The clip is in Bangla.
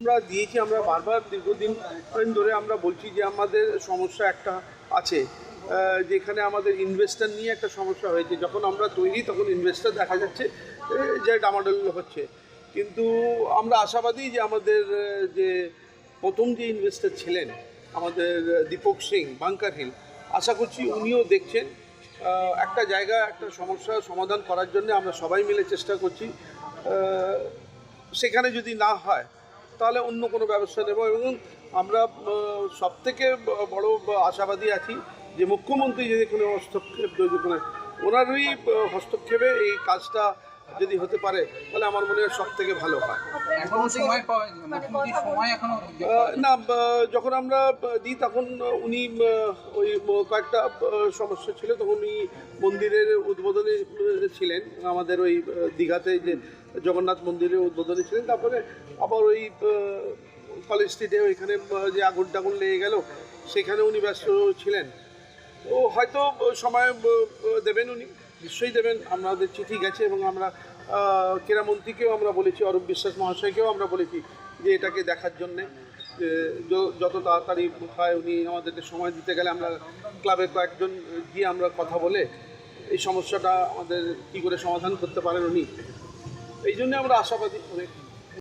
আমরা দিয়েছি, আমরা বারবার দীর্ঘদিন ধরে আমরা বলছি যে আমাদের সমস্যা একটা আছে। যেখানে আমাদের ইনভেস্টার নিয়ে একটা সমস্যা হয়েছে। যখন আমরা তৈরি, তখন ইনভেস্টার দেখা যাচ্ছে যে ডামাডোল হচ্ছে। কিন্তু আমরা আশাবাদী যে আমাদের যে প্রথম যে ইনভেস্টার ছিলেন, আমাদের দীপক সিং, বাংকার হিল, আশা করছি উনিও দেখছেন। একটা জায়গা, একটা সমস্যা সমাধান করার জন্য আমরা সবাই মিলে চেষ্টা করছি। সেখানে যদি না হয় তাহলে অন্য কোনো ব্যবস্থা নেব এবং আমরা সব থেকে বড় আশাবাদী আছি যে মুখ্যমন্ত্রী যদি কোনো হস্তক্ষেপ যদি কোনো ওনারই হস্তক্ষেপে এই কাজটা যদি হতে পারে তাহলে আমার মনে হয় সব থেকে ভালো হয়। এখনও সময় পাওয়া মুখ্যমন্ত্রীর সময় এখনও আহ, না যখন আমরা দিই তখন উনি ওই কয়েকটা সমস্যা ছিল তখন উনি মন্দিরের উদ্বোধনে ছিলেন। আমাদের ওই দীঘাতে যে জগন্নাথ মন্দিরের উদ্বোধনে ছিলেন। তারপরে আবার ওই কলেজ স্ট্রিটে ওইখানে যে আগুন টাগুন লেগে গেল সেখানে উনি ব্যস্ত ছিলেন। ও হয়তো সময় দেবেন উনি। নিশ্চয়ই দেবেন, আমাদের চিঠি গেছে এবং আমরা ক্রীড়ামন্ত্রীকেও আমরা বলেছি, অরূপ বিশ্বাস মহাশয়কেও আমরা বলেছি যে এটাকে দেখার জন্যে। যত তাড়াতাড়ি হয় উনি আমাদেরকে সময় দিতে গেলে আমরা ক্লাবের কয়েকজন গিয়ে আমরা কথা বলে এই সমস্যাটা আমাদের কী করে সমাধান করতে পারেন উনি। এই জন্যে আমরা আশাবাদী। অনেক